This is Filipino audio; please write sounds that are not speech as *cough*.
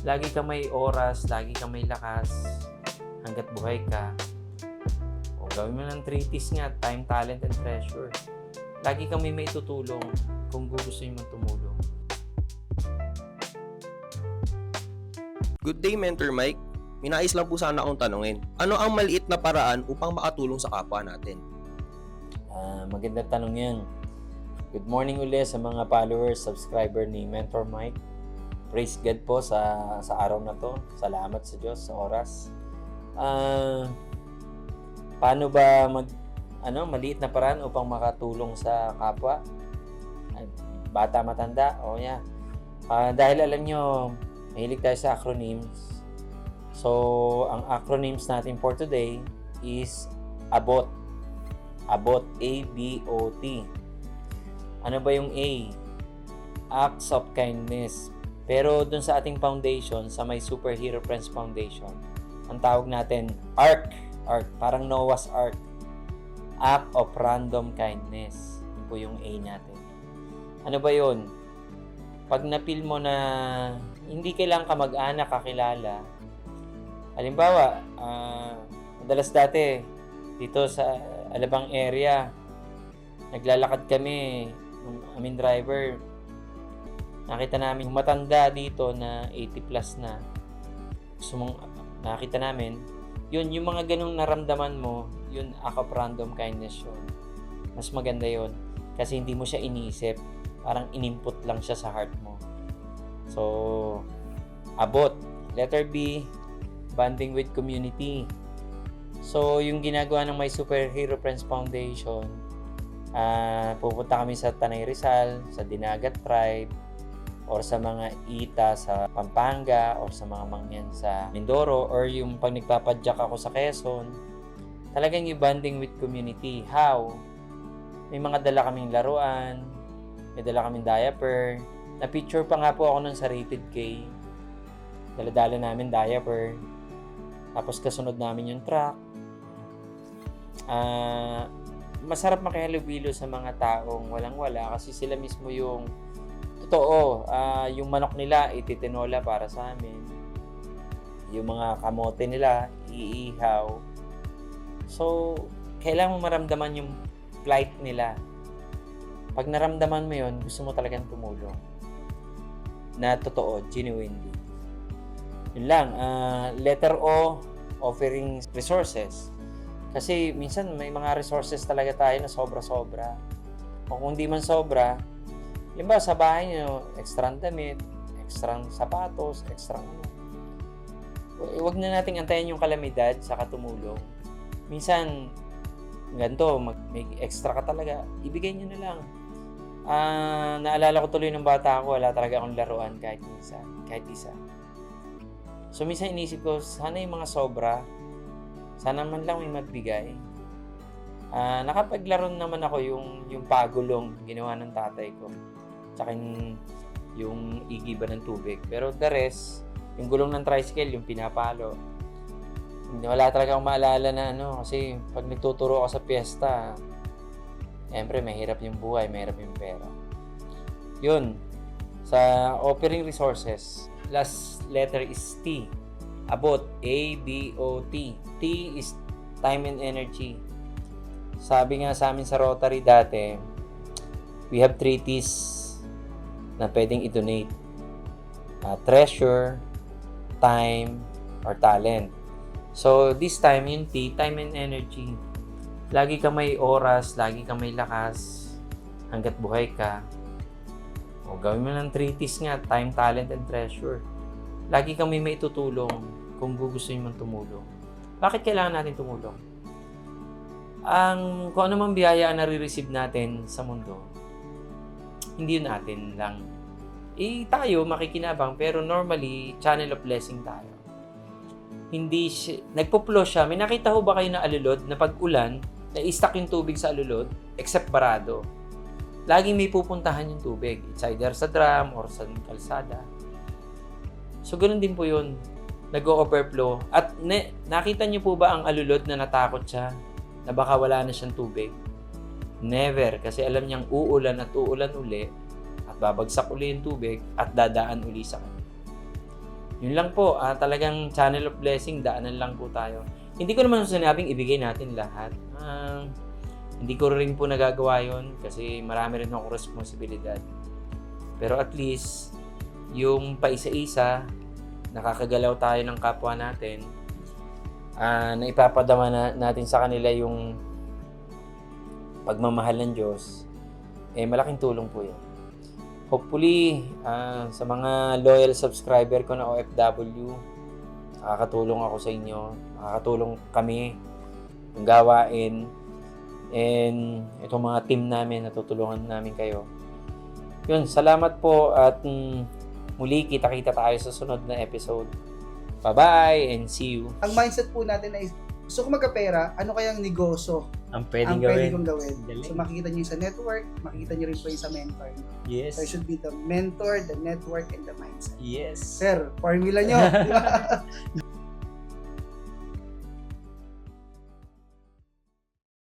Lagi ka may oras, lagi ka may lakas, hanggat buhay ka. O gawin mo ng treatise nga, time, talent, and treasure. Lagi kang may maitutulong kung gugustuhin mong tumulong. Good day, Mentor Mike. Minais lang po sana akong tanungin. Ano ang maliit na paraan upang makatulong sa kapwa natin? Ah, magandang tanong yan. Good morning ulit sa mga followers, subscriber ni Mentor Mike. Praise God po sa sa araw na to. Salamat sa Diyos sa oras. Ah, paano ba mag ano, maliit na paraan upang makatulong sa kapwa? Bata, matanda, o yeah. Ah, dahil alam nyo, mahilig tayo sa acronyms. So, ang acronyms natin for today is ABOT. ABOT, A-B-O-T. Ano ba yung A? Acts of Kindness. Pero dun sa ating foundation, sa may Superhero Friends Foundation, ang tawag natin ARC. ARC, parang Noah's Ark. Act of Random Kindness. Yun po yung A natin. Ano ba yun? Pag napil mo na hindi kailangan ka mag-anak, kakilala. Halimbawa, ah, madalas dati, dito sa Alabang area, naglalakad kami, yung aming driver, nakita namin yung matanda dito na 80 plus na. Mong, nakita namin, yun, yung mga ganong naramdaman mo, yun, of random kindness yun. Mas maganda yun. Kasi hindi mo siya inisip. Parang inimput lang siya sa heart mo. So, abot. Letter B, bonding with community. So, yung ginagawa ng My Superhero Friends Foundation, ah pupunta kami sa Tanay Rizal, sa Dinagat Tribe, or sa mga ita sa Pampanga, or sa mga mangyan sa Mindoro, or yung pag nagpapadyak ako sa Quezon, talagang yung bonding with community. How? May mga dala kaming laruan, may dala kaming diaper, na-picture pa nga po ako nun sa Rated K. Daladala namin diaper. Tapos kasunod namin yung truck. Ah, masarap makihalubilo sa mga taong walang-wala kasi sila mismo yung totoo, ah, yung manok nila ititinola para sa amin. Yung mga kamote nila iihaw. So, kailangan mo maramdaman yung plight nila. Pag naramdaman mo yon gusto mo talagang tumulong. Na totoo, genuinely. Yun lang. ah, letter O, offering resources. Kasi minsan may mga resources talaga tayo na sobra-sobra. O kung di man sobra, yun ba sa bahay nyo, extra damit, extra sapatos, extra ano. Huwag na nating antayin yung kalamidad sa katumulong. Minsan, ganito, mag, may extra ka talaga, ibigay nyo na lang. Ah, naalala ko tuloy ng bata ako, wala talaga akong laruan kahit isa, kahit isa. So minsan inisip ko, sana yung mga sobra, sana man lang may magbigay. Ah, nakapaglaro naman ako yung yung pagulong ginawa ng tatay ko. Tsaka yung, yung igiba ng tubig. Pero the rest, yung gulong ng tricycle, yung pinapalo. Hindi wala talaga akong maalala na ano kasi pag nagtuturo ako sa piyesta, Siyempre, mahirap yung buhay, mahirap yung pera. Yun. Sa offering resources, last letter is T. Abot. A-B-O-T. T is time and energy. Sabi nga sa amin sa Rotary dati, we have three T's na pwedeng i-donate. Uh, treasure, time, or talent. So, this time, yung T, time and energy lagi ka may oras, lagi ka may lakas, hanggat buhay ka. O gawin mo ng treatise nga, time, talent, and treasure. Lagi kang may maitutulong kung gugustuhin mong tumulong. Bakit kailangan natin tumulong? Ang kung ano mang biyaya ang nare-receive natin sa mundo, hindi natin lang. Eh, tayo makikinabang, pero normally, channel of blessing tayo. Hindi siya, nagpo-flow siya. May nakita ho ba kayo na alulod na pag ulan, na-stuck yung tubig sa alulod, except barado. Laging may pupuntahan yung tubig. It's either sa drum or sa kalsada. So, ganun din po yun. Nag-overflow. At ne, nakita niyo po ba ang alulod na natakot siya? Na baka wala na siyang tubig? Never. Kasi alam niyang uulan at uulan uli at babagsak uli yung tubig at dadaan uli sa kanya. Yun lang po, ah, talagang channel of blessing, daanan lang po tayo. Hindi ko naman sinabing ibigay natin lahat. Ah, hindi ko rin po nagagawa yon kasi marami rin akong responsibilidad. Pero at least, yung paisa-isa, nakakagalaw tayo ng kapwa natin, ah, na ipapadama na, natin sa kanila yung pagmamahal ng Diyos, eh malaking tulong po yan. Hopefully, ah, sa mga loyal subscriber ko na OFW, nakakatulong ako sa inyo, nakakatulong kami ng gawain, and itong mga team namin, natutulungan namin kayo. Yun, salamat po at mm, muli kita-kita tayo sa sunod na episode. Bye-bye and see you. Ang mindset po natin ay gusto ko magkapera, ano kayang negosyo Ang ang pwede kong gawin. Galing. So makikita niyo sa network, makikita niyo rin po yung sa mentor. Yes. So it should be the mentor, the network, and the mindset. Yes. Sir, formula ba? *laughs*